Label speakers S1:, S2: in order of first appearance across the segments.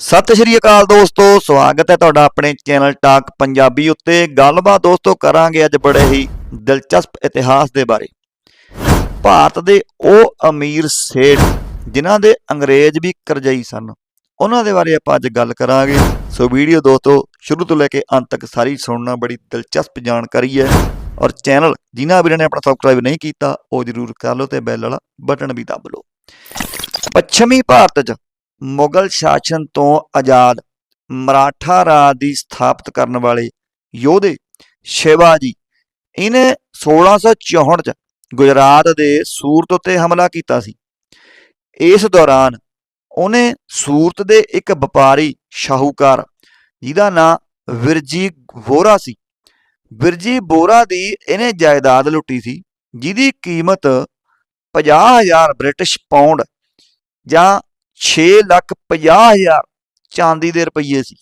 S1: ਸਤਿ ਸ਼੍ਰੀ ਅਕਾਲ ਦੋਸਤੋ, ਸਵਾਗਤ ਹੈ ਤੁਹਾਡਾ ਆਪਣੇ ਚੈਨਲ ਟਾਕ ਪੰਜਾਬੀ ਉੱਤੇ। ਗੱਲਬਾਤ ਦੋਸਤੋ ਕਰਾਂਗੇ ਅੱਜ ਬੜੇ ਹੀ ਦਿਲਚਸਪ ਇਤਿਹਾਸ ਦੇ ਬਾਰੇ। ਭਾਰਤ ਦੇ ਉਹ ਅਮੀਰ ਸੇਠ, ਜਿਨ੍ਹਾਂ ਦੇ ਅੰਗਰੇਜ਼ ਵੀ ਕਰਜ਼ਈ ਸਨ, ਉਹਨਾਂ ਦੇ ਬਾਰੇ ਆਪਾਂ ਅੱਜ ਗੱਲ ਕਰਾਂਗੇ। ਸੋ ਵੀਡੀਓ ਦੋਸਤੋ, ਸ਼ੁਰੂ ਤੋਂ ਲੈ ਕੇ ਅੰਤ ਤੱਕ ਸਾਰੀ ਸੁਣਨਾ ਬੜੀ ਦਿਲਚਸਪ ਜਾਣਕਾਰੀ ਹੈ। ਔਰ ਚੈਨਲ ਜਿਨ੍ਹਾਂ ਵੀਰਾਂ ਨੇ ਆਪਣਾ ਸਬਸਕ੍ਰਾਈਬ ਨਹੀਂ ਕੀਤਾ, ਉਹ ਜਰੂਰ ਕਰ ਲਓ ਤੇ ਬੈਲ ਵਾਲਾ ਬਟਨ ਵੀ ਦਬ ਲਓ। ਪੱਛਮੀ ਭਾਰਤ 'ਚ ਮੁਗਲ ਸ਼ਾਸਨ ਤੋਂ ਆਜ਼ਾਦ ਮਰਾਠਾ ਰਾਜ ਦੀ ਸਥਾਪਿਤ ਕਰਨ ਵਾਲੇ ਯੋਧੇ ਸ਼ਿਵਾਜੀ ਇਹਨੇ 1664 ਚ ਗੁਜਰਾਤ ਦੇ ਸੂਰਤ ਉੱਤੇ ਹਮਲਾ ਕੀਤਾ ਸੀ। ਇਸ ਦੌਰਾਨ ਉਹਨੇ ਸੂਰਤ ਦੇ ਇੱਕ ਵਪਾਰੀ ਸ਼ਾਹੂਕਾਰ ਜਿਹਦਾ ਨਾਮ ਵਿਰਜੀ ਵੋਰਾ ਸੀ। ਵਿਰਜੀ ਬੋਰਾ ਦੀ ਇਹਨੇ ਜਾਇਦਾਦ ਲੁੱਟੀ ਸੀ, ਜਿਹਦੀ ਕੀਮਤ 50000 ਬ੍ਰਿਟਿਸ਼ ਪਾਉਂਡ ਜਾਂ 6 ਲੱਖ 50 ਹਜ਼ਾਰ ਚਾਂਦੀ ਦੇ ਰੁਪਈਏ ਸੀ।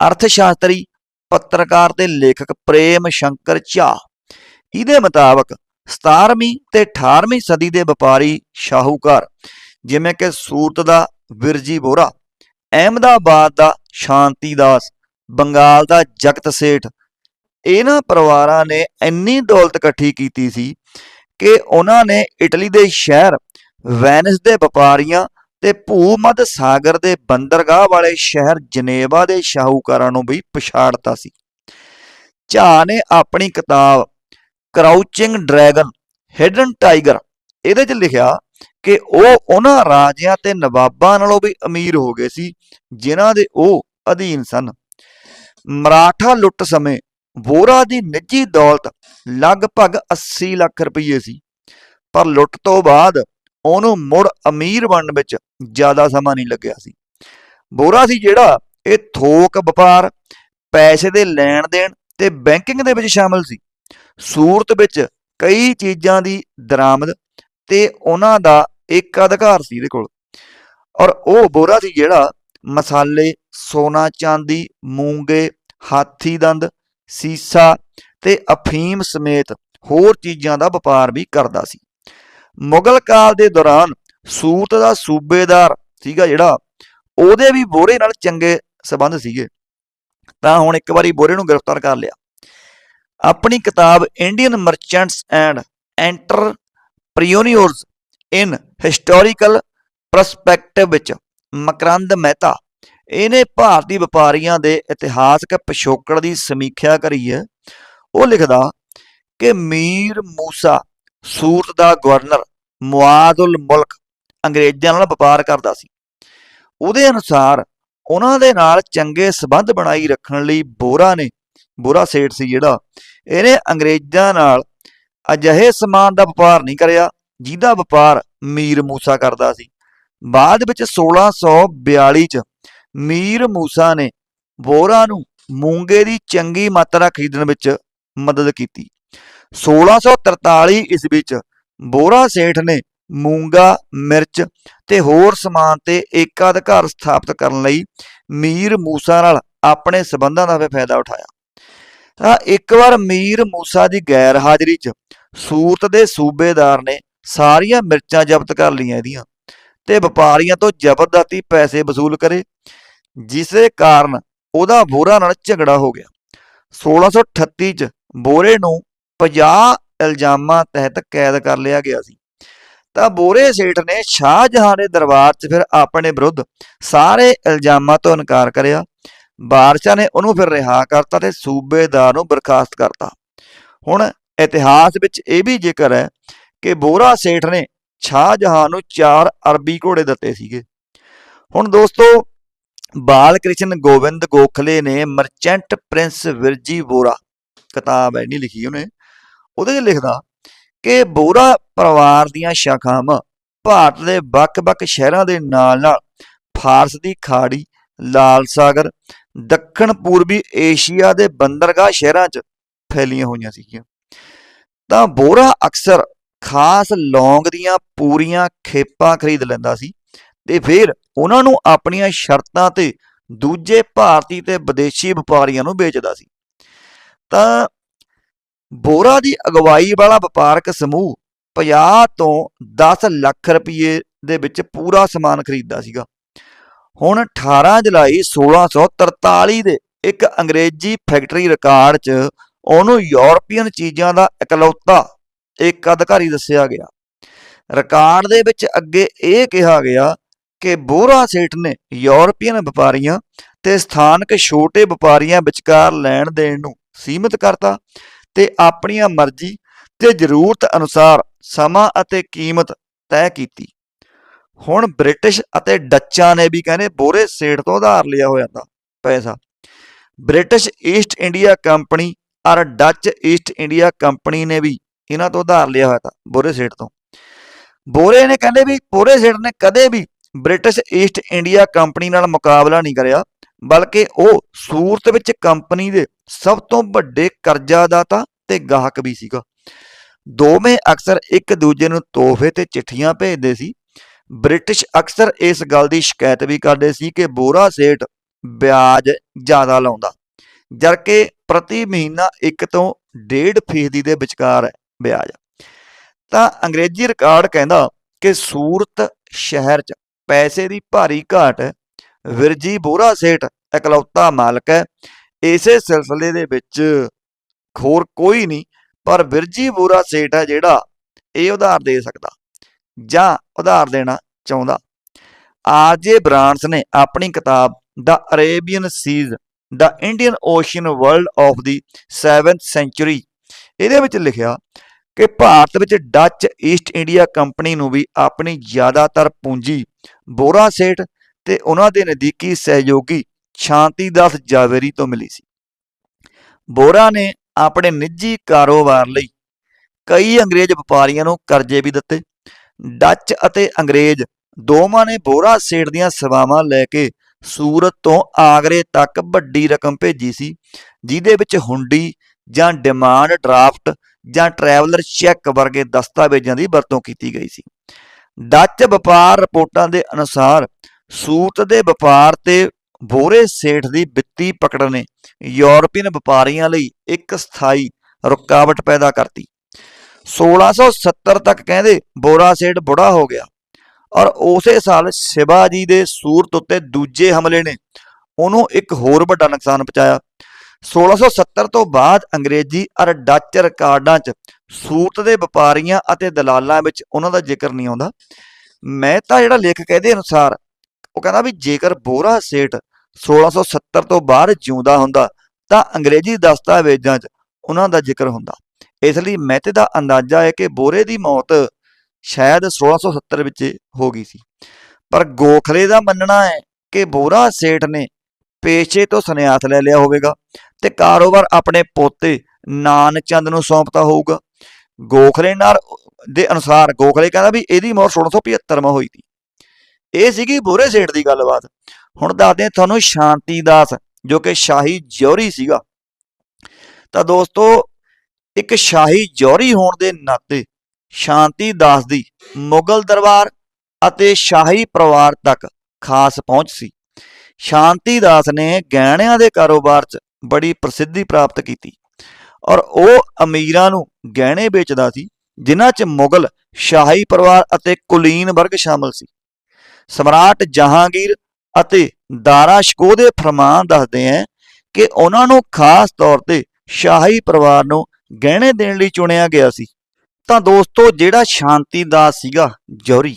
S1: ਅਰਥ ਸ਼ਾਸਤਰੀ ਪੱਤਰਕਾਰ ਤੇ ਲੇਖਕ ਪ੍ਰੇਮ ਸ਼ੰਕਰ ਝਾ। ਇਹਦੇ ਮੁਤਾਬਕ 17ਵੀਂ ਤੇ 18ਵੀਂ ਸਦੀ ਦੇ ਵਪਾਰੀ ਸ਼ਾਹੂਕਾਰ, ਜਿਵੇਂ ਕਿ ਸੂਰਤ ਦਾ ਵਿਰਜੀ ਬੋਰਾ ਅਹਿਮਦਾਬਾਦ ਦਾ ਸ਼ਾਂਤੀ ਦਾਸ, ਬੰਗਾਲ ਦਾ ਜਗਤ ਸੇਠ। ਇਹਨਾਂ ਪਰਿਵਾਰਾਂ ਨੇ ਇੰਨੀ ਦੌਲਤ ਇਕੱਠੀ ਕੀਤੀ ਸੀ ਕਿ ਉਹਨਾਂ ਨੇ ਇਟਲੀ ਦੇ ਸ਼ਹਿਰ ਵੈਨਿਸ ਦੇ ਵਪਾਰੀਆਂ ਤੇ ਭੂ-ਮੱਧ ਸਾਗਰ ਦੇ ਬੰਦਰਗਾਹ ਵਾਲੇ ਸ਼ਹਿਰ ਜਨੇਵਾ ਦੇ ਸ਼ਾਹੂਕਾਰਾਂ ਨੂੰ ਵੀ ਪਛਾੜਤਾ ਸੀ। ਝਾ ਨੇ ਆਪਣੀ ਕਿਤਾਬ ਕਰਾਊਚਿੰਗ ਡਰੈਗਨ, ਹਿਡਨ ਟਾਈਗਰ ਇਹਦੇ 'ਚ ਲਿਖਿਆ ਕਿ ਉਹ ਉਹਨਾਂ ਰਾਜਿਆਂ ਤੇ ਨਵਾਬਾਂ ਨਾਲੋਂ ਵੀ ਅਮੀਰ ਹੋ ਗਏ ਸੀ, ਜਿਨ੍ਹਾਂ ਦੇ ਉਹ ਅਧੀਨ ਸਨ। ਮਰਾਠਾ ਲੁੱਟ ਸਮੇਂ ਵੋਰਾ ਦੀ ਨਿੱਜੀ ਦੌਲਤ ਲਗਭਗ 80 ਲੱਖ ਰੁਪਏ ਸੀ, ਪਰ ਲੁੱਟ ਤੋਂ ਬਾਅਦ ਉਹਨੂੰ ਮੁੜ ਅਮੀਰ ਬਣਨ ਵਿੱਚ ਜ਼ਿਆਦਾ ਸਮਾਂ ਨਹੀਂ ਲੱਗਿਆ ਸੀ। ਬੋਰਾ ਸੀ ਜਿਹੜਾ ਇਹ ਥੋਕ ਵਪਾਰ, ਪੈਸੇ ਦੇ ਲੈਣ ਦੇਣ ਤੇ ਬੈਂਕਿੰਗ ਦੇ ਵਿੱਚ ਸ਼ਾਮਲ ਸੀ। ਸੂਰਤ ਵਿੱਚ ਕਈ ਚੀਜ਼ਾਂ ਦੀ ਦਰਾਮਦ ਤੇ ਉਹਨਾਂ ਦਾ ਇੱਕ ਅਧਿਕਾਰ ਸੀ ਇਹਦੇ ਕੋਲ। ਔਰ ਉਹ ਬੋਰਾ ਸੀ ਜਿਹੜਾ ਮਸਾਲੇ, ਸੋਨਾ, ਚਾਂਦੀ, ਮੂੰਗੇ, ਹਾਥੀ ਦੰਦ, ਸੀਸਾ ਤੇ ਅਫੀਮ ਸਮੇਤ ਹੋਰ ਚੀਜ਼ਾਂ ਦਾ ਵਪਾਰ ਵੀ ਕਰਦਾ ਸੀ। ਮੁਗਲ ਕਾਲ ਦੇ ਦੌਰਾਨ ਸੂਰਤ ਦਾ ਸੂਬੇਦਾਰ ਸੀਗਾ ਜਿਹੜਾ, ਉਹਦੇ ਵੀ ਬੋਰੇ ਨਾਲ ਚੰਗੇ ਸਬੰਧ ਸੀਗੇ। ਤਾਂ ਹੁਣ ਇੱਕ ਵਾਰੀ ਬੋਰੇ ਨੂੰ ਗ੍ਰਿਫਤਾਰ ਕਰ ਲਿਆ। ਆਪਣੀ ਕਿਤਾਬ Indian merchants and entrepreneurs in historical perspective ਵਿੱਚ ਮਕਰੰਦ ਮਹਿਤਾ, ਇਹਨੇ ਭਾਰਤੀ ਵਪਾਰੀਆਂ ਦੇ ਇਤਿਹਾਸਕ ਪਿਛੋਕੜ ਦੀ ਸਮੀਖਿਆ ਕਰੀ ਹੈ। ਉਹ ਲਿਖਦਾ ਕਿ ਮੀਰ ਮੂਸਾ ਸੂਰਤ ਦਾ ਗਵਰਨਰ ਮੁਆਦੁਲ ਮੁਲਕ ਅੰਗਰੇਜ਼ਾਂ ਨਾਲ ਵਪਾਰ ਕਰਦਾ ਸੀ। ਉਹਦੇ ਅਨੁਸਾਰ ਉਹਨਾਂ ਦੇ ਨਾਲ ਚੰਗੇ ਸਬੰਧ ਬਣਾਈ ਰੱਖਣ ਲਈ ਬੋਰਾ ਨੇ ਬੋਰਾ ਸੇਠ ਸੀ ਜਿਹੜਾ, ਇਹਨੇ ਅੰਗਰੇਜ਼ਾਂ ਨਾਲ ਅਜਿਹੇ ਸਮਾਨ ਦਾ ਵਪਾਰ ਨਹੀਂ ਕਰਿਆ, ਜਿਹਦਾ ਵਪਾਰ ਮੀਰ ਮੂਸਾ ਕਰਦਾ ਸੀ। ਬਾਅਦ ਵਿੱਚ 1642 ਚ ਮੀਰ ਮੂਸਾ ਨੇ ਬੋਰਾ ਨੂੰ ਮੂੰਗੇ ਦੀ ਚੰਗੀ ਮਾਤਰਾ ਖਰੀਦਣ ਵਿੱਚ ਮਦਦ ਕੀਤੀ। 1643 ਈਸਵੀ ਚ ਬੋਰਾ ਸੇਠ ਨੇ ਮੂੰਗਾ, ਮਿਰਚ ਤੇ ਹੋਰ ਸਮਾਨ ਤੇ ਏਕਾਧਿਕਾਰ ਸਥਾਪਿਤ ਕਰਨ ਲਈ ਮੀਰ ਮੂਸਾ ਨਾਲ ਆਪਣੇ ਸਬੰਧਾਂ ਦਾ ਵੀ ਫਾਇਦਾ ਉਠਾਇਆ। ਤਾਂ ਇੱਕ ਵਾਰ ਮੀਰ ਮੂਸਾ ਦੀ ਗੈਰ ਹਾਜ਼ਰੀ 'ਚ ਸੂਰਤ ਦੇ ਸੂਬੇਦਾਰ ਨੇ ਸਾਰੀਆਂ ਮਿਰਚਾਂ ਜ਼ਬਤ ਕਰ ਲਈਆਂ ਇਹਦੀਆਂ ਤੇ ਵਪਾਰੀਆਂ ਤੋਂ ਜ਼ਬਰਦਸਤੀ ਪੈਸੇ ਵਸੂਲ ਕਰੇ ਜਿਸੇ ਕਾਰਨ ਉਹਦਾ ਬੋਰਾ ਨਾਲ ਝਗੜਾ ਹੋ ਗਿਆ। 1638 'ਚ ਬੋਰੇ ਨੂੰ 50 ਇਲਜ਼ਾਮਾਂ ਤਹਿਤ ਕੈਦ ਕਰ ਲਿਆ ਗਿਆ ਸੀ। ਤਾਂ ਬੋਰੇ ਸੇਠ ਨੇ ਸ਼ਾਹਜਹਾਂ ਦੇ ਦਰਬਾਰ 'ਚ ਫਿਰ ਆਪਣੇ ਵਿਰੁੱਧ ਸਾਰੇ ਇਲਜ਼ਾਮਾਂ ਤੋਂ ਇਨਕਾਰ ਕਰਿਆ। ਬਾਦਸ਼ਾਹ ਨੇ ਉਹਨੂੰ ਫਿਰ ਰਿਹਾ ਕਰਤਾ ਤੇ ਸੂਬੇਦਾਰ ਨੂੰ ਬਰਖਾਸਤ ਕਰਤਾ। ਹੁਣ ਇਤਿਹਾਸ ਵਿੱਚ ਇਹ ਵੀ ਜ਼ਿਕਰ ਹੈ ਕਿ ਬੋਰਾ ਸੇਠ ਨੇ ਸ਼ਾਹਜਹਾਂ ਨੂੰ 4 ਅਰਬੀ ਘੋੜੇ ਦਿੱਤੇ ਸੀਗੇ। ਹੁਣ ਦੋਸਤੋ ਬਾਲ ਕ੍ਰਿਸ਼ਨ ਗੋਬਿੰਦ ਗੋਖਲੇ ਨੇ ਮਰਚੈਂਟ ਪ੍ਰਿੰਸ ਵਿਰਜੀ ਬੋਰਾ, ਕਿਤਾਬ ਹੈ ਨਹੀਂ ਲਿਖੀ ਉਹਨੇ। ਉਹਦੇ 'ਚ ਲਿਖਦਾ ਕਿ ਬੋਰਾ ਪਰਿਵਾਰ ਦੀਆਂ ਸ਼ਾਖਾਵਾਂ ਭਾਰਤ ਦੇ ਵੱਖ-ਵੱਖ ਸ਼ਹਿਰਾਂ ਦੇ ਨਾਲ-ਨਾਲ ਫਾਰਸ ਦੀ ਖਾੜੀ, ਲਾਲ ਸਾਗਰ ਦੱਖਣ ਪੂਰਬੀ ਏਸ਼ੀਆ ਦੇ ਬੰਦਰਗਾਹ ਸ਼ਹਿਰਾਂ 'ਚ ਫੈਲੀਆਂ ਹੋਈਆਂ ਸੀਗੀਆਂ। ਤਾਂ ਬੋਰਾ ਅਕਸਰ ਖਾਸ ਲੌਂਗ ਦੀਆਂ ਪੂਰੀਆਂ ਖੇਪਾਂ ਖਰੀਦ ਲੈਂਦਾ ਸੀ ਤੇ ਫਿਰ ਉਹਨਾਂ ਨੂੰ ਆਪਣੀਆਂ ਸ਼ਰਤਾਂ ਤੇ ਦੂਜੇ ਭਾਰਤੀ ਤੇ ਵਿਦੇਸ਼ੀ ਵਪਾਰੀਆਂ ਨੂੰ ਵੇਚਦਾ ਸੀ। ਤਾਂ ਬੋਰਾ ਦੀ ਅਗਵਾਈ ਵਾਲਾ ਵਪਾਰਕ ਸਮੂਹ 50 ਤੋਂ 10 ਲੱਖ ਰੁਪਏ ਦੇ ਵਿੱਚ ਪੂਰਾ ਸਮਾਨ ਖਰੀਦਦਾ ਸੀਗਾ। ਹੁਣ 18 ਜੁਲਾਈ 1643 ਦੇ ਇੱਕ ਅੰਗਰੇਜ਼ੀ ਫੈਕਟਰੀ ਰਿਕਾਰਡ 'ਚ ਉਹਨੂੰ ਯੂਰਪੀਅਨ ਚੀਜ਼ਾਂ ਦਾ ਇਕਲੌਤਾ ਇੱਕ ਅਧਿਕਾਰੀ ਦੱਸਿਆ ਗਿਆ। ਰਿਕਾਰਡ ਦੇ ਵਿੱਚ ਅੱਗੇ ਇਹ ਕਿਹਾ ਗਿਆ ਕਿ ਬੋਰਾ ਸੇਠ ਨੇ ਯੂਰਪੀਅਨ ਵਪਾਰੀਆਂ ਤੇ ਸਥਾਨਕ ਛੋਟੇ ਵਪਾਰੀਆਂ ਵਿਚਕਾਰ ਲੈਣ ਦੇਣ ਨੂੰ ਸੀਮਿਤ ਕਰਤਾ ਤੇ ਆਪਣੀਆਂ ਮਰਜ਼ੀ ਤੇ ਜ਼ਰੂਰਤ ਅਨੁਸਾਰ ਸਮਾਂ ਅਤੇ ਕੀਮਤ ਤੈਅ ਕੀਤੀ। ਹੁਣ ਬ੍ਰਿਟਿਸ਼ ਅਤੇ ਡੱਚਾਂ ਨੇ ਵੀ ਕਹਿੰਦੇ ਬੋਰੇ ਸੇਠ ਤੋਂ ਉਧਾਰ ਲਿਆ ਹੋਇਆ ਦਾ ਪੈਸਾ। ਬ੍ਰਿਟਿਸ਼ ਈਸਟ ਇੰਡੀਆ ਕੰਪਨੀ ਔਰ ਡੱਚ ਈਸਟ ਇੰਡੀਆ ਕੰਪਨੀ ਨੇ ਵੀ ਇਹਨਾਂ ਤੋਂ ਉਧਾਰ ਲਿਆ ਹੋਇਆ ਤਾ ਬੋਰੇ ਸੇਠ ਤੋਂ। ਬੋਰੇ ਨੇ ਕਹਿੰਦੇ ਵੀ ਬੋਰੇ ਸੇਠ ਨੇ ਕਦੇ ਵੀ ਬ੍ਰਿਟਿਸ਼ ਈਸਟ ਇੰਡੀਆ ਕੰਪਨੀ ਨਾਲ ਮੁਕਾਬਲਾ ਨਹੀਂ ਕਰਿਆ। ਬਲਕਿ ਉਹ ਸੂਰਤ ਵਿੱਚ ਕੰਪਨੀ ਦੇ ਸਭ ਤੋਂ ਵੱਡੇ ਕਰਜ਼ਾਦਾਤਾ ਤੇ ਗਾਹਕ ਵੀ ਸੀਗਾ। ਦੋਵੇਂ ਅਕਸਰ ਇੱਕ ਦੂਜੇ ਨੂੰ ਤੋਹਫੇ ਤੇ ਚਿੱਠੀਆਂ ਭੇਜਦੇ ਸੀ। ਬ੍ਰਿਟਿਸ਼ ਅਕਸਰ ਇਸ ਗੱਲ ਦੀ ਸ਼ਿਕਾਇਤ ਵੀ ਕਰਦੇ ਸੀ ਕਿ ਬੋਰਾ ਸੇਠ ਵਿਆਜ ਜ਼ਿਆਦਾ ਲਾਉਂਦਾ, ਜਦਕਿ ਪ੍ਰਤੀ ਮਹੀਨਾ 1 ਤੋਂ 1.5 ਫੀਸਦੀ ਦੇ ਵਿਚਕਾਰ ਹੈ ਵਿਆਜ। ਤਾਂ ਅੰਗਰੇਜ਼ੀ ਰਿਕਾਰਡ ਕਹਿੰਦਾ ਕਿ ਸੂਰਤ ਸ਼ਹਿਰ 'ਚ ਪੈਸੇ ਦੀ ਭਾਰੀ ਘਾਟ ਵਿਰਜੀ ਬੋਰਾ ਸੇਠ, ਇਕਲੌਤਾ ਮਾਲਕ ਹੈ। ਇਸੇ ਸਿਲਸਿਲੇ ਦੇ ਵਿੱਚ ਹੋਰ ਕੋਈ ਨਹੀਂ, ਪਰ ਵਿਰਜੀ ਬੋਰਾ ਸੇਠ ਹੈ ਜਿਹੜਾ ਇਹ ਉਧਾਰ ਦੇ ਸਕਦਾ ਜਾਂ ਉਧਾਰ ਦੇਣਾ ਚਾਹੁੰਦਾ। ਆਰਜੇ ਬ੍ਰਾਂਡਸ ਨੇ ਆਪਣੀ ਕਿਤਾਬ the Arabian Seas the Indian Ocean world of the 7th century ਇਹਦੇ ਵਿੱਚ ਲਿਖਿਆ ਕਿ ਭਾਰਤ ਵਿੱਚ ਡੱਚ ਈਸਟ ਇੰਡੀਆ ਕੰਪਨੀ ਨੂੰ ਵੀ ਆਪਣੀ ਜ਼ਿਆਦਾਤਰ ਪੂੰਜੀ ਬੋਰਾ ਸੇਠ ਤੇ ਉਹਨਾਂ ਦੇ ਨਜ਼ਦੀਕੀ ਸਹਿਯੋਗੀ ਸ਼ਾਂਤੀਦਾਸ ਜਾਵੇਰੀ ਤੋਂ ਮਿਲੀ ਸੀ। ਬੋਰਾ ਨੇ ਆਪਣੇ ਨਿੱਜੀ ਕਾਰੋਬਾਰ ਲਈ ਕਈ ਅੰਗਰੇਜ਼ ਵਪਾਰੀਆਂ ਨੂੰ ਕਰਜ਼ੇ ਵੀ ਦਿੱਤੇ। ਡੱਚ ਅਤੇ ਅੰਗਰੇਜ਼ ਦੋਵਾਂ ਨੇ ਬੋਰਾ ਸੇਠ ਦੀਆਂ ਸੇਵਾਵਾਂ ਲੈ ਕੇ ਸੂਰਤ ਤੋਂ ਆਗਰੇ ਤੱਕ ਵੱਡੀ ਰਕਮ ਭੇਜੀ ਸੀ, ਜਿਹਦੇ ਵਿੱਚ ਹੁੰਡੀ ਜਾਂ ਡਿਮਾਂਡ ਡਰਾਫਟ ਜਾਂ ਟਰੈਵਲਰ ਚੈੱਕ ਵਰਗੇ ਦਸਤਾਵੇਜ਼ਾਂ ਦੀ ਵਰਤੋਂ ਕੀਤੀ ਗਈ ਸੀ। ਡੱਚ ਵਪਾਰ ਰਿਪੋਰਟਾਂ ਦੇ ਅਨੁਸਾਰ ਸੂਰਤ ਦੇ ਵਪਾਰ ਤੇ ਬੋਰੇ ਸੇਠ ਦੀ ਵਿੱਤੀ ਪਕੜ ਨੇ ਯੂਰਪੀਅਨ ਵਪਾਰੀਆਂ ਲਈ ਇੱਕ ਸਥਾਈ ਰੁਕਾਵਟ ਪੈਦਾ ਕਰਤੀ। 1670 ਤੱਕ ਕਹਿੰਦੇ ਬੋਰਾ ਸੇਠ ਬੁੜਾ ਹੋ ਗਿਆ ਔਰ ਉਸੇ ਸਾਲ ਸ਼ਿਵਾਜੀ ਦੇ ਸੂਰਤ ਉੱਤੇ ਦੂਜੇ ਹਮਲੇ ਨੇ ਉਹਨੂੰ ਇੱਕ ਹੋਰ ਵੱਡਾ ਨੁਕਸਾਨ ਪਹੁੰਚਾਇਆ। 1670 ਤੋਂ ਬਾਅਦ ਅੰਗਰੇਜ਼ੀ ਅਤੇ ਡੱਚ ਰਿਕਾਰਡਾਂ 'ਚ ਸੂਰਤ ਦੇ ਵਪਾਰੀਆਂ ਅਤੇ ਦਲਾਲਾਂ ਵਿੱਚ ਉਹਨਾਂ ਦਾ ਜ਼ਿਕਰ ਨਹੀਂ ਆਉਂਦਾ। ਮੈਂ ਤਾਂ ਜਿਹੜਾ ਲੇਖਕ ਇਹਦੇ ਅਨੁਸਾਰ ਉਹ ਕਹਿੰਦਾ ਵੀ ਜੇਕਰ ਬੋਰਾ ਸੇਠ 1670 ਤੋਂ ਬਾਅਦ ਜਿਉਂਦਾ ਹੁੰਦਾ, ਤਾਂ ਅੰਗਰੇਜ਼ੀ ਦਸਤਾਵੇਜ਼ਾਂ 'ਚ ਉਹਨਾਂ ਦਾ ਜ਼ਿਕਰ ਹੁੰਦਾ। ਇਸ ਲਈ ਮਹਿਤੇ ਦਾ ਅੰਦਾਜ਼ਾ ਹੈ ਕਿ ਬੋਰੇ ਦੀ ਮੌਤ ਸ਼ਾਇਦ 1670 ਵਿੱਚ ਹੋ ਗਈ ਸੀ। ਪਰ ਗੋਖਲੇ ਦਾ ਮੰਨਣਾ ਹੈ ਕਿ ਬੋਰਾ ਸੇਠ ਨੇ ਪੇਸ਼ੇ ਤੋਂ ਸੰਨਿਆਸ ਲੈ ਲਿਆ ਹੋਵੇਗਾ ਤੇ ਕਾਰੋਬਾਰ ਆਪਣੇ ਪੋਤੇ ਨਾਨ ਚੰਦ ਨੂੰ ਸੌਂਪਤਾ ਹੋਊਗਾ। ਗੋਖਲੇ ਨਾਲ ਦੇ ਅਨੁਸਾਰ ਗੋਖਲੇ ਕਹਿੰਦਾ ਵੀ ਇਹਦੀ ਮੌਤ 1675 ਮਾ ਹੋਈ ਸੀ। ਇਹ ਸੀਗੀ ਬੋਰੇ ਸੇਠ ਦੀ ਗੱਲਬਾਤ। ਹੁਣ ਦੱਸਦੇ ਤੁਹਾਨੂੰ ਸ਼ਾਂਤੀ ਦਾਸ, ਜੋ ਕਿ ਸ਼ਾਹੀ ਜੌਹਰੀ ਸੀਗਾ। ਤਾਂ ਦੋਸਤੋ, ਇੱਕ ਸ਼ਾਹੀ ਜੌਹਰੀ ਹੋਣ ਦੇ ਨਾਤੇ ਸ਼ਾਂਤੀ ਦਾਸ ਦੀ ਮੁਗਲ ਦਰਬਾਰ ਅਤੇ ਸ਼ਾਹੀ ਪਰਿਵਾਰ ਤੱਕ ਖਾਸ ਪਹੁੰਚ ਸੀ। ਸ਼ਾਂਤੀ ਦਾਸ ਨੇ ਗਹਿਣਿਆਂ ਦੇ ਕਾਰੋਬਾਰ 'ਚ ਬੜੀ ਪ੍ਰਸਿੱਧੀ ਪ੍ਰਾਪਤ ਕੀਤੀ ਔਰ ਉਹ ਅਮੀਰਾਂ ਨੂੰ ਗਹਿਣੇ ਵੇਚਦਾ ਸੀ, ਜਿਨ੍ਹਾਂ 'ਚ ਮੁਗਲ ਸ਼ਾਹੀ ਪਰਿਵਾਰ ਅਤੇ ਕੁਲੀਨ ਵਰਗ ਸ਼ਾਮਲ ਸੀ। ਸਮਰਾਟ ਜਹਾਂਗੀਰ ਅਤੇ ਦਾਰਾ ਸ਼ਕੋ ਦੇ ਫਰਮਾਨ ਦੱਸਦੇ ਹੈ ਕਿ ਉਹਨਾਂ ਨੂੰ ਖਾਸ ਤੌਰ ਤੇ ਸ਼ਾਹੀ ਪਰਿਵਾਰ ਨੂੰ ਗਹਿਣੇ ਦੇਣ ਲਈ ਚੁਣਿਆ ਗਿਆ ਸੀ। ਤਾਂ ਦੋਸਤੋ, ਜਿਹੜਾ ਸ਼ਾਂਤੀ ਦਾਸ ਸੀਗਾ ਜੌਹਰੀ,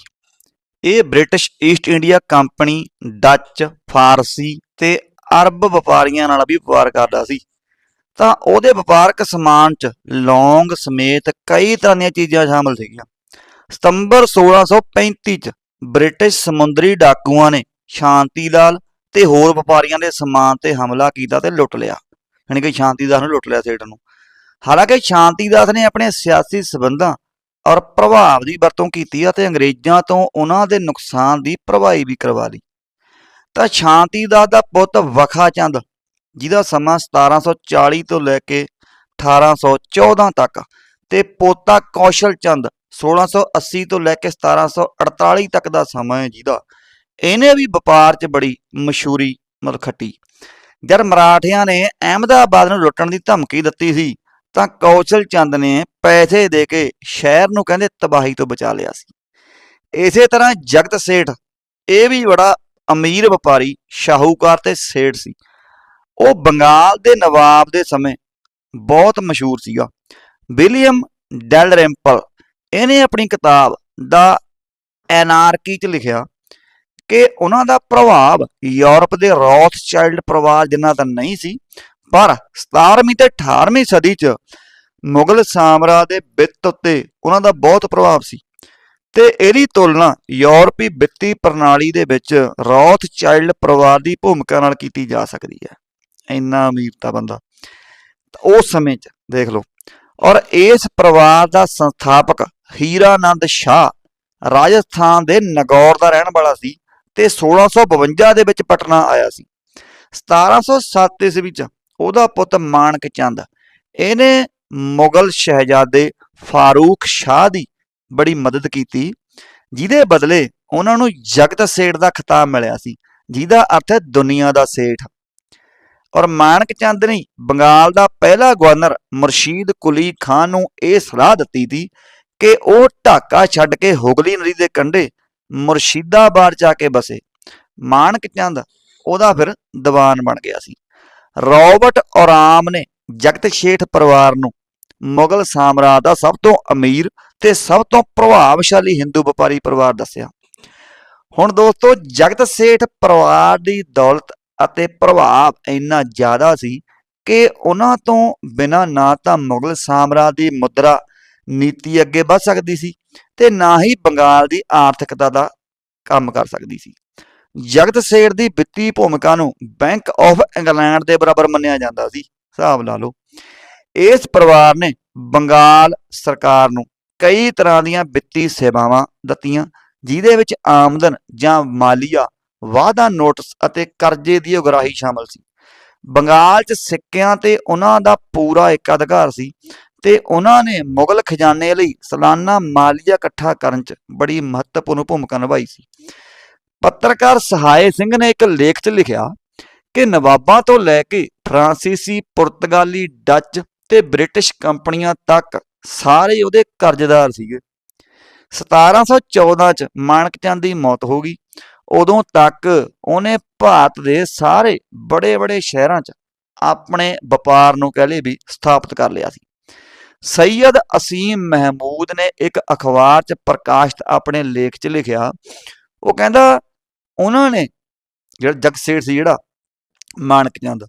S1: ਇਹ British East India Company, Dutch, ਫਾਰਸੀ ਤੇ ਅਰਬ ਵਪਾਰੀਆਂ ਨਾਲ ਵੀ ਵਪਾਰ ਕਰਦਾ ਸੀ। ਤਾਂ ਉਹਦੇ ਵਪਾਰਕ ਸਮਾਨ 'ਚ ਲੌਂਗ ਸਮੇਤ ਕਈ ਤਰ੍ਹਾਂ ਦੀਆਂ ਚੀਜ਼ਾਂ ਸ਼ਾਮਲ ਸੀਗੀਆਂ। ਸਤੰਬਰ 1635 'ਚ ਬ੍ਰਿਟਿਸ਼ ਸਮੁੰਦਰੀ ਡਾਕੂਆਂ ਨੇ ਸ਼ਾਂਤੀ ਲਾਲ ਤੇ ਹੋਰ ਵਪਾਰੀਆਂ ਦੇ ਸਮਾਨ ਤੇ ਹਮਲਾ ਕੀਤਾ ਤੇ ਲੁੱਟ ਲਿਆ। ਯਾਨੀ ਕਿ ਸ਼ਾਂਤੀਦਾਸ ਨੂੰ ਲੁੱਟ ਲਿਆ ਸੇਠ ਨੂੰ। ਹਾਲਾਂਕਿ ਸ਼ਾਂਤੀਦਾਸ ਨੇ ਆਪਣੇ ਸਿਆਸੀ ਸਬੰਧਾਂ ਔਰ ਪ੍ਰਭਾਵ ਦੀ ਵਰਤੋਂ ਕੀਤੀ ਅਤੇ ਅੰਗਰੇਜ਼ਾਂ ਤੋਂ ਉਹਨਾਂ ਦੇ ਨੁਕਸਾਨ ਦੀ ਭਰਵਾਈ ਵੀ ਕਰਵਾ ਲਈ। ਤਾਂ ਸ਼ਾਂਤੀ ਦਾਸ ਦਾ ਪੁੱਤ ਵਖਾ ਚੰਦ, ਜਿਹਦਾ ਸਮਾਂ 1740 ਤੋਂ ਲੈ ਕੇ 1814 ਤੱਕ, ਤੇ ਪੋਤਾ ਕੌਸ਼ਲ ਚੰਦ 1680 ਤੋਂ ਲੈ ਕੇ 1748 ਤੱਕ ਦਾ ਸਮਾਂ ਹੈ ਜਿਹਦਾ। ਇਹਨੇ ਵੀ ਵਪਾਰ 'ਚ ਬੜੀ ਮਸ਼ਹੂਰੀ ਮਤਲਬ ਖੱਟੀ। ਜਦ ਮਰਾਠਿਆਂ ਨੇ ਅਹਿਮਦਾਬਾਦ ਨੂੰ ਲੁੱਟਣ ਦੀ ਧਮਕੀ ਦਿੱਤੀ ਸੀ, ਤਾਂ ਕੌਸ਼ਲ ਚੰਦ ਨੇ ਪੈਸੇ ਦੇ ਕੇ ਸ਼ਹਿਰ ਨੂੰ ਕਹਿੰਦੇ ਤਬਾਹੀ ਤੋਂ ਬਚਾ ਲਿਆ ਸੀ। ਇਸੇ ਤਰ੍ਹਾਂ ਜਗਤ ਸੇਠ, ਇਹ ਵੀ ਬੜਾ ਅਮੀਰ ਵਪਾਰੀ, ਸ਼ਾਹੂਕਾਰ ਤੇ ਸੇਠ ਸੀ। ਉਹ ਬੰਗਾਲ ਦੇ ਨਵਾਬ ਦੇ ਸਮੇਂ ਬਹੁਤ ਮਸ਼ਹੂਰ ਸੀਗਾ। ਵਿਲੀਅਮ ਡੈਲ ਰੈਂਪਲ ਇਹਨੇ ਆਪਣੀ ਕਿਤਾਬ ਦਾ ਐਨਾਰਕੀ ਚ ਲਿਖਿਆ ਕਿ ਉਹਨਾਂ ਦਾ ਪ੍ਰਭਾਵ ਯੂਰਪ ਦੇ ਰੌਥਸ਼ਾਈਲਡ ਪਰਿਵਾਰ ਜਿੰਨਾ ਤਾਂ ਨਹੀਂ ਸੀ, ਪਰ 17ਵੀਂ ਤੇ 18ਵੀਂ ਸਦੀ ਚ ਮੁਗਲ ਸਾਮਰਾਜ ਦੇ ਵਿੱਤ ਉੱਤੇ ਉਹਨਾਂ ਦਾ ਬਹੁਤ ਪ੍ਰਭਾਵ ਸੀ ਤੇ ਇਹਦੀ ਤੁਲਨਾ ਯੂਰਪੀ ਵਿੱਤੀ ਪ੍ਰਣਾਲੀ ਦੇ ਵਿੱਚ ਰੌਥਸ਼ਾਈਲਡ ਪਰਿਵਾਰ ਦੀ ਭੂਮਿਕਾ ਨਾਲ ਕੀਤੀ ਜਾ ਸਕਦੀ ਹੈ। ਇੰਨਾ ਅਮੀਰ ਤਾਂ ਬੰਦਾ। ਉਸ ਸਮੇਂ 'ਚ ਦੇਖ ਲਓ। ਔਰ ਇਸ ਪਰਿਵਾਰ ਦਾ ਸੰਸਥਾਪਕ ਹੀਰਾਨੰਦ ਸ਼ਾਹ ਰਾਜਸਥਾਨ ਦੇ ਨਗੌਰ ਦਾ ਰਹਿਣ ਵਾਲਾ ਸੀ ਤੇ 1652 ਦੇ ਵਿੱਚ ਪਟਨਾ ਆਇਆ ਸੀ। 1707 ਈਸਵੀ ਚ ਉਹਦਾ ਪੁੱਤ ਮਾਨਕ ਚੰਦ, ਇਹਨੇ ਮੁਗਲ ਸ਼ਹਿਜ਼ਾਦੇ ਫਾਰੂਕ ਸ਼ਾਹ ਦੀ ਬੜੀ ਮਦਦ ਕੀਤੀ, ਜਿਹਦੇ ਬਦਲੇ ਉਹਨਾਂ ਨੂੰ ਜਗਤ ਸੇਠ ਦਾ ਖਿਤਾਬ ਮਿਲਿਆ ਸੀ, ਜਿਹਦਾ ਅਰਥ ਹੈ ਦੁਨੀਆ ਦਾ ਸੇਠ। ਔਰ ਮਾਨਕ ਚੰਦ ਨੇ ਬੰਗਾਲ ਦਾ ਪਹਿਲਾ ਗਵਰਨਰ ਮੁਰਸ਼ੀਦ ਕੁਲੀ ਖਾਨ ਨੂੰ ਇਹ ਸਲਾਹ ਦਿੱਤੀ ਸੀ ਕਿ ਉਹ ਢਾਕਾ ਛੱਡ ਕੇ ਹੁਗਲੀ ਨਦੀ ਦੇ ਕੰਢੇ ਮੁਰਸ਼ਿਦਾਬਾਦ ਜਾ ਕੇ ਬਸੇ। ਮਾਨਕ ਚੰਦ ਉਹਦਾ ਫਿਰ ਦੀਵਾਨ ਬਣ ਗਿਆ ਸੀ। ਰੌਬਰਟ ਔਰਾਮ ਨੇ ਜਗਤ ਸ਼ੇਠ ਪਰਿਵਾਰ ਨੂੰ ਮੁਗਲ ਸਾਮਰਾਜ ਦਾ ਸਭ ਤੋਂ ਅਮੀਰ ਤੇ ਸਭ ਤੋਂ ਪ੍ਰਭਾਵਸ਼ਾਲੀ ਹਿੰਦੂ ਵਪਾਰੀ ਪਰਿਵਾਰ ਦੱਸਿਆ। ਹੁਣ ਦੋਸਤੋ, ਜਗਤ ਸੇਠ ਪਰਿਵਾਰ ਦੀ ਦੌਲਤ ਅਤੇ ਪ੍ਰਭਾਵ ਇੰਨਾ ਜ਼ਿਆਦਾ ਸੀ ਕਿ ਉਹਨਾਂ ਤੋਂ ਬਿਨਾਂ ਨਾ ਤਾਂ ਮੁਗਲ ਸਾਮਰਾਜ ਦੀ ਮੁਦਰਾ ਨੀਤੀ ਅੱਗੇ ਵਧ ਸਕਦੀ ਸੀ ਤੇ ਨਾ ਹੀ ਬੰਗਾਲ ਦੀ ਆਰਥਿਕਤਾ ਦਾ ਕੰਮ ਕਰ ਸਕਦੀ ਸੀ। ਜਗਤ ਸੇਠ ਦੀ ਵਿੱਤੀ ਭੂਮਿਕਾ ਨੂੰ ਬੈਂਕ ਆਫ ਇੰਗਲੈਂਡ ਦੇ ਬਰਾਬਰ ਮੰਨਿਆ ਜਾਂਦਾ ਸੀ। ਹਿਸਾਬ ਲਾ ਲਓ। ਇਸ ਪਰਿਵਾਰ ਨੇ ਬੰਗਾਲ ਸਰਕਾਰ ਨੂੰ ਕਈ ਤਰ੍ਹਾਂ ਦੀਆਂ ਵਿੱਤੀ ਸੇਵਾਵਾਂ ਦਿੱਤੀਆਂ, ਜਿਹਦੇ ਵਿੱਚ ਆਮਦਨ ਜਾਂ ਮਾਲੀਆ, ਵਾਅਦਾ ਨੋਟਿਸ ਅਤੇ ਕਰਜ਼ੇ ਦੀ ਉਗਰਾਹੀ ਸ਼ਾਮਲ ਸੀ। ਬੰਗਾਲ 'ਚ ਸਿੱਕਿਆਂ ਤੇ ਉਹਨਾਂ ਦਾ ਪੂਰਾ ਇੱਕ ਅਧਿਕਾਰ ਸੀ। ਤੇ ਉਹਨਾਂ ਨੇ ਮੁਗਲ ਖਜ਼ਾਨੇ ਲਈ ਸਾਲਾਨਾ ਮਾਲੀਆ ਇਕੱਠਾ ਕਰਨ 'ਚ ਬੜੀ ਮਹੱਤਵਪੂਰਨ ਭੂਮਿਕਾ ਨਿਭਾਈ ਸੀ। ਪੱਤਰਕਾਰ ਸਹਾਏ ਸਿੰਘ ਨੇ ਇੱਕ ਲੇਖ 'ਚ ਲਿਖਿਆ ਕਿ ਨਵਾਬਾਂ ਤੋਂ ਲੈ ਕੇ ਫਰਾਂਸੀਸੀ, ਪੁਰਤਗਾਲੀ, ਡੱਚ ਤੇ ਬ੍ਰਿਟਿਸ਼ ਕੰਪਨੀਆਂ ਤੱਕ ਸਾਰੇ ਉਹਦੇ ਕਰਜ਼ਦਾਰ ਸੀਗੇ। 1714 ਚ ਮਾਨਕ ਚੰਦ ਦੀ ਮੌਤ ਹੋ ਗਈ। ਉਦੋਂ ਤੱਕ ਉਹਨੇ ਭਾਰਤ ਦੇ ਸਾਰੇ ਬੜੇ-ਬੜੇ ਸ਼ਹਿਰਾਂ 'ਚ ਆਪਣੇ ਵਪਾਰ ਨੂੰ ਕਹਿ ਲਏ ਵੀ ਸਥਾਪਿਤ ਕਰ ਲਿਆ ਸੀ। ਸੈਯਦ ਅਸੀਮ ਮਹਿਮੂਦ ਨੇ ਇੱਕ ਅਖਬਾਰ 'ਚ ਪ੍ਰਕਾਸ਼ਿਤ ਆਪਣੇ ਲੇਖ 'ਚ ਲਿਖਿਆ, ਉਹ ਕਹਿੰਦਾ, ਉਹਨਾਂ ਨੇ ਜਿਹੜਾ ਜਗਸੇਠ ਸੀ ਜਿਹੜਾ ਮਾਨਕ ਚੰਦ,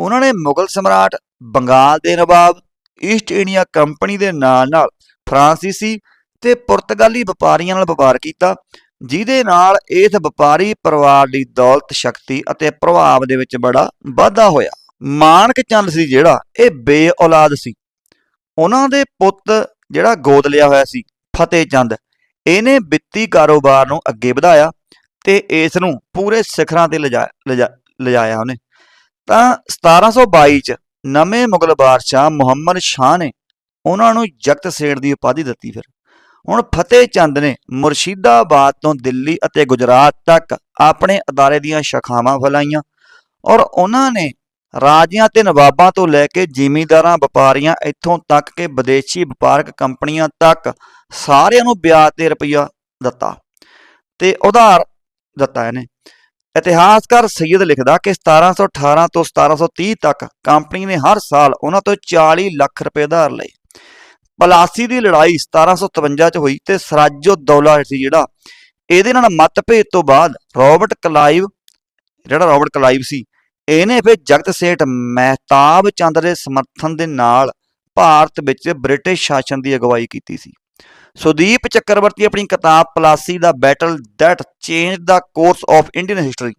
S1: ਉਹਨਾਂ ਨੇ ਮੁਗਲ ਸਮਰਾਟ ਬੰਗਾਲ ਦੇ ਨਵਾਬ, ਈਸਟ ਇੰਡੀਆ ਕੰਪਨੀ ਦੇ ਨਾਲ ਨਾਲ ਫਰਾਂਸੀਸੀ ਤੇ ਪੁਰਤਗਾਲੀ ਵਪਾਰੀਆਂ ਨਾਲ ਵਪਾਰ ਕੀਤਾ, ਜਿਹਦੇ ਨਾਲ ਇਸ ਵਪਾਰੀ ਪਰਿਵਾਰ ਦੀ ਦੌਲਤ, ਸ਼ਕਤੀ ਅਤੇ ਪ੍ਰਭਾਵ ਦੇ ਵਿੱਚ ਬੜਾ ਵਾਧਾ ਹੋਇਆ। ਮਾਨਕ ਚੰਦ ਸੀ ਜਿਹੜਾ, ਇਹ ਬੇ ਔਲਾਦ ਸੀ। ਉਹਨਾਂ ਦੇ ਪੁੱਤ ਜਿਹੜਾ ਗੋਦ ਲਿਆ ਹੋਇਆ ਸੀ, ਫਤਿਹ ਚੰਦ, ਇਹਨੇ ਵਿੱਤੀ ਕਾਰੋਬਾਰ ਨੂੰ ਅੱਗੇ ਵਧਾਇਆ ਤੇ ਇਸ ਨੂੰ ਪੂਰੇ ਸਿਖਰਾਂ ਤੇ ਲਿਜਾ, ਲਿਜਾ- ਲਿਜਾਇਆ ਉਹਨੇ। ਤਾਂ 1722 ਚ ਨਵੇਂ ਮੁਗਲ ਬਾਦਸ਼ਾਹ ਮੁਹੰਮਦ ਸ਼ਾਹ ਨੇ ਉਹਨਾਂ ਨੂੰ ਜਗਤ ਸੇਠ ਦੀ ਉਪਾਧੀ ਦਿੱਤੀ ਫਿਰ। ਹੁਣ ਫਤਿਹ ਚੰਦ ਨੇ ਮੁਰਸ਼ਿਦਾਬਾਦ ਤੋਂ ਦਿੱਲੀ ਅਤੇ ਗੁਜਰਾਤ ਤੱਕ ਆਪਣੇ ਅਦਾਰੇ ਦੀਆਂ ਸ਼ਾਖਾਵਾਂ ਫੈਲਾਈਆਂ ਔਰ ਉਹਨਾਂ ਨੇ ਰਾਜਿਆਂ ਤੇ ਨਵਾਬਾਂ ਤੋਂ ਲੈ ਕੇ ਜ਼ਿਮੀਂਦਾਰਾਂ, ਵਪਾਰੀਆਂ ਇੱਥੋਂ ਤੱਕ ਕਿ ਵਿਦੇਸ਼ੀ ਵਪਾਰਕ ਕੰਪਨੀਆਂ ਤੱਕ ਸਾਰਿਆਂ ਨੂੰ ਵਿਆਜ ਤੇ ਰੁਪਈਆ ਦਿੱਤਾ ਤੇ ਉਧਾਰ ਦਿੱਤਾ ਇਹਨੇ। ਇਤਿਹਾਸਕਾਰ ਸੈਯਦ ਲਿਖਦਾ ਕਿ 1718 ਤੋਂ 1730 ਤੱਕ ਕੰਪਨੀ ਨੇ ਹਰ ਸਾਲ ਉਹਨਾਂ ਤੋਂ 40 ਲੱਖ ਰੁਪਏ ਉਧਾਰ ਲਏ। ਪਲਾਸੀ ਦੀ ਲੜਾਈ 1753 ਚ ਹੋਈ ਤੇ ਸਰਾਜੋ ਦੌਲਾ ਸੀ ਜਿਹੜਾ, ਇਹਦੇ ਨਾਲ ਮਤਭੇਦ ਤੋਂ ਬਾਅਦ ਰਾਬਰਟ ਕਲਾਈਵ, ਜਿਹੜਾ ਰਾਬਰਟ ਕਲਾਈਵ ਸੀ ਇਹਨੇ ਫਿਰ ਜਗਤ ਸੇਠ ਮਹਿਤਾਬ ਚੰਦ ਦੇ ਸਮਰਥਨ ਦੇ ਨਾਲ ਭਾਰਤ ਵਿੱਚ ਬ੍ਰਿਟਿਸ਼ ਸ਼ਾਸਨ ਦੀ ਅਗਵਾਈ ਕੀਤੀ ਸੀ। ਸੁਦੀਪ ਚੱਕਰਵਰਤੀ ਆਪਣੀ ਕਿਤਾਬ Plassey the battle that change the course of Indian history,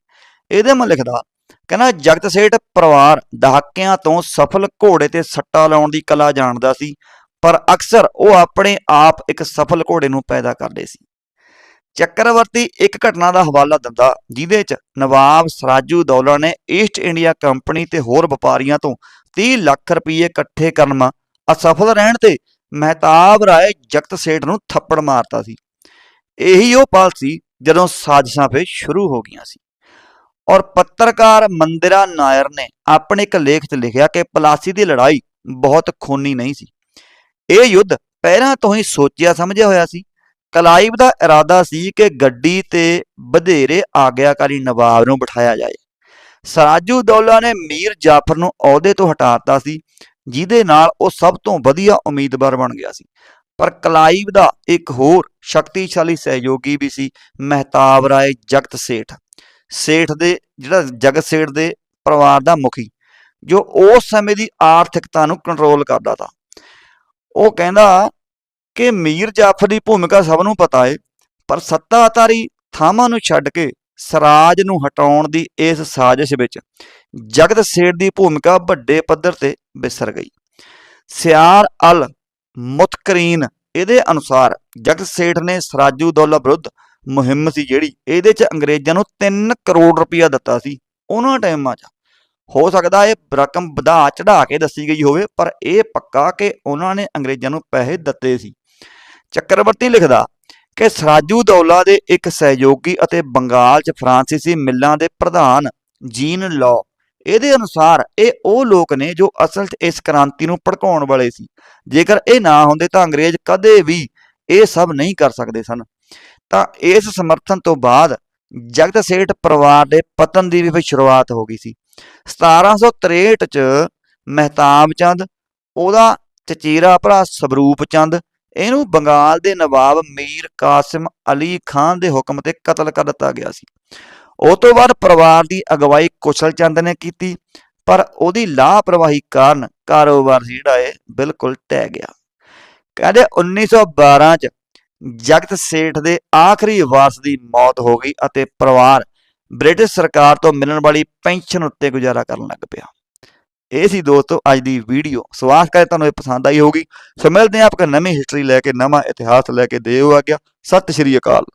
S1: ਇਹਦੇ ਮੈਂ ਲਿਖਦਾ, ਕਹਿੰਦਾ, ਜਗਤ ਸੇਠ ਪਰਿਵਾਰ ਦਹਾਕਿਆਂ ਤੋਂ ਸਫਲ ਘੋੜੇ ਤੇ ਸੱਟਾ ਲਾਉਣ ਦੀ ਕਲਾ ਜਾਣਦਾ ਸੀ, ਪਰ ਅਕਸਰ ਉਹ ਆਪਣੇ ਆਪ ਇੱਕ ਸਫਲ ਘੋੜੇ ਨੂੰ ਪੈਦਾ ਕਰਦੇ ਸੀ। ਚੱਕਰਵਰਤੀ ਇੱਕ ਘਟਨਾ ਦਾ ਹਵਾਲਾ ਦਿੰਦਾ, ਜਿਹਦੇ 'ਚ ਨਵਾਬ ਸਰਾਜੂ ਦੌਲਾ ਨੇ ਈਸਟ ਇੰਡੀਆ ਕੰਪਨੀ ਤੇ ਹੋਰ ਵਪਾਰੀਆਂ ਤੋਂ 30 ਲੱਖ ਰੁਪਏ ਇਕੱਠੇ ਕਰਨ ਅਸਫਲ ਰਹਿਣ ਤੇ ਮਹਿਤਾਬ ਰਾਏ ਜਗਤ ਸੇਠ ਨੂੰ ਥੱਪੜ ਮਾਰਤਾ ਸੀ। ਇਹੀ ਉਹ ਪਲ ਸੀ ਜਦੋਂ ਸਾਜ਼ਿਸ਼ਾਂ ਫੇ ਸ਼ੁਰੂ ਹੋ ਗਈਆਂ ਸੀ। ਔਰ ਪੱਤਰਕਾਰ ਮੰਦਿਰਾ ਨਾਇਰ ਨੇ ਆਪਣੇ ਇੱਕ ਲੇਖ 'ਚ ਲਿਖਿਆ ਕਿ ਪਲਾਸੀ ਦੀ ਲੜਾਈ ਬਹੁਤ ਖੂਨੀ ਨਹੀਂ ਸੀ। ਇਹ ਯੁੱਧ ਪਹਿਲਾਂ ਤੋਂ ਹੀ ਸੋਚਿਆ ਸਮਝਿਆ ਹੋਇਆ ਸੀ। ਕਲਾਈਵ ਦਾ ਇਰਾਦਾ ਸੀ ਕਿ ਗੱਡੀ ਤੇ ਵਧੇਰੇ ਆਗਿਆਕਾਰੀ ਨਵਾਬ ਨੂੰ ਬਿਠਾਇਆ ਜਾਏ। ਸਰਾਜੂ ਦੌਲਾ ਨੇ ਮੀਰ ਜਾਫਰ ਨੂੰ ਅਹੁਦੇ ਤੋਂ ਹਟਾਤਾ ਸੀ, ਜਿਹਦੇ ਨਾਲ ਉਹ ਸਭ ਤੋਂ ਵਧੀਆ ਉਮੀਦਵਾਰ ਬਣ ਗਿਆ ਸੀ। ਪਰ ਕਲਾਈਵ ਦਾ ਇੱਕ ਹੋਰ ਸ਼ਕਤੀਸ਼ਾਲੀ ਸਹਿਯੋਗੀ ਵੀ ਸੀ ਮਹਿਤਾਬ ਰਾਏ ਜਗਤ ਸੇਠ। ਸੇਠ ਦੇ, ਜਿਹੜਾ ਜਗਤ ਸੇਠ ਦੇ ਪਰਿਵਾਰ ਦਾ ਮੁਖੀ, ਜੋ ਉਸ ਸਮੇਂ ਦੀ ਆਰਥਿਕਤਾ ਨੂੰ ਕੰਟਰੋਲ ਕਰਦਾ ਤਾ। ਉਹ ਕਹਿੰਦਾ ਕਿ ਮੀਰ ਜਾਫਰ ਦੀ ਭੂਮਿਕਾ ਸਭ ਨੂੰ ਪਤਾ ਏ, ਪਰ ਸੱਤਾਧਾਰੀ ਥਾਵਾਂ ਨੂੰ ਛੱਡ ਕੇ ਸਰਾਜ ਨੂੰ ਹਟਾਉਣ ਦੀ ਇਸ ਸਾਜ਼ਿਸ਼ ਵਿੱਚ ਜਗਤ ਸੇਠ ਦੀ ਭੂਮਿਕਾ ਵੱਡੇ ਪੱਧਰ ਤੇ ਵਿਸਰ ਗਈ। ਸਿਆਰ ਅਲ ਮੁਤਕਰੀਨ ਇਹਦੇ ਅਨੁਸਾਰ ਜਗਤ ਸੇਠ ਨੇ ਸਰਾਜੂ ਦੌਲਾ ਵਿਰੁੱਧ ਮੁਹਿੰਮ ਸੀ ਜਿਹੜੀ ਇਹਦੇ 'ਚ ਅੰਗਰੇਜ਼ਾਂ ਨੂੰ 3 ਕਰੋੜ ਰੁਪਇਆ ਦਿੱਤਾ ਸੀ। ਉਹਨਾਂ ਟਾਈਮਾਂ 'ਚ ਹੋ ਸਕਦਾ ਇਹ ਰਕਮ ਵਧਾ ਚੜਾ ਕੇ ਦੱਸੀ ਗਈ ਹੋਵੇ, ਪਰ ਇਹ ਪੱਕਾ ਕਿ ਉਹਨਾਂ ਨੇ ਅੰਗਰੇਜ਼ਾਂ ਨੂੰ ਪੈਸੇ ਦਿੱਤੇ ਸੀ। ਚੱਕਰਵਰਤੀ ਲਿਖਦਾ ਕਿ ਸਰਾਜੂ ਦੌਲਾ ਦੇ ਇੱਕ ਸਹਿਯੋਗੀ ਅਤੇ ਬੰਗਾਲ 'ਚ ਫਰਾਂਸੀਸੀ ਮਿੱਲਾਂ ਦੇ ਪ੍ਰਧਾਨ ਜੀਨ ਲੋ। ਇਹਦੇ ਅਨੁਸਾਰ ਇਹ ਉਹ ਲੋਕ ਨੇ ਜੋ ਅਸਲ 'ਚ ਇਸ ਕ੍ਰਾਂਤੀ ਨੂੰ ਭੜਕਾਉਣ ਵਾਲੇ ਸੀ। ਜੇਕਰ ਇਹ ਨਾ ਹੁੰਦੇ ਤਾਂ ਅੰਗਰੇਜ਼ ਕਦੇ ਵੀ ਇਹ ਸਭ ਨਹੀਂ ਕਰ ਸਕਦੇ ਸਨ। ਤਾਂ ਇਸ ਸਮਰਥਨ ਤੋਂ ਬਾਅਦ ਜਗਤ ਸੇਠ ਪਰਿਵਾਰ ਦੇ ਪਤਨ ਦੀ ਵੀ ਸ਼ੁਰੂਆਤ ਹੋ ਗਈ ਸੀ। 1763 ਚ ਮਹਿਤਾਬ ਚੰਦ, ਉਹਦਾ ਚਚੇਰਾ ਭਰਾ ਸਵਰੂਪ ਚੰਦ ਇਹਨੂੰ ਬੰਗਾਲ ਦੇ ਨਵਾਬ ਮੀਰ ਕਾਸਿਮ ਅਲੀ ਖਾਨ ਦੇ ਹੁਕਮ ਤੇ ਕਤਲ ਕਰ ਦਿੱਤਾ ਗਿਆ ਸੀ। ਉਹ ਤੋਂ ਬਾਅਦ ਪਰਿਵਾਰ ਦੀ ਅਗਵਾਈ ਕੁਸ਼ਲ ਚੰਦ ਨੇ ਕੀਤੀ, ਪਰ ਉਹਦੀ ਲਾਪਰਵਾਹੀ ਕਾਰਨ ਕਾਰੋਬਾਰ ਜਿਹੜਾ ਹੈ ਬਿਲਕੁਲ ਟਹਿ ਗਿਆ। ਕਹਿੰਦੇ 1912 ਚ ਜਗਤ ਸੇਠ ਦੇ ਆਖਰੀ ਵਾਰਸ ਦੀ ਮੌਤ ਹੋ ਗਈ ਅਤੇ ਪਰਿਵਾਰ ਬ੍ਰਿਟਿਸ਼ ਸਰਕਾਰ ਤੋਂ ਮਿਲਣ ਵਾਲੀ ਪੈਨਸ਼ਨ ਉੱਤੇ ਗੁਜ਼ਾਰਾ ਕਰਨ ਲੱਗ ਪਿਆ। ਇਹ ਸੀ ਦੋਸਤੋ ਅੱਜ ਦੀ ਵੀਡੀਓ। ਸੋ ਆਸ ਕਰੇ ਤੁਹਾਨੂੰ ਇਹ ਪਸੰਦ ਆਈ ਹੋਗੀ ਸੋ ਮਿਲਦੇ ਹਾਂ ਆਪਾਂ ਨਵੀਂ ਹਿਸਟਰੀ ਲੈ ਕੇ, ਨਵਾਂ ਇਤਿਹਾਸ ਲੈ ਕੇ। ਦੇਵ ਆ ਗਿਆ ਸਤਿ ਸ਼੍ਰੀ ਅਕਾਲ।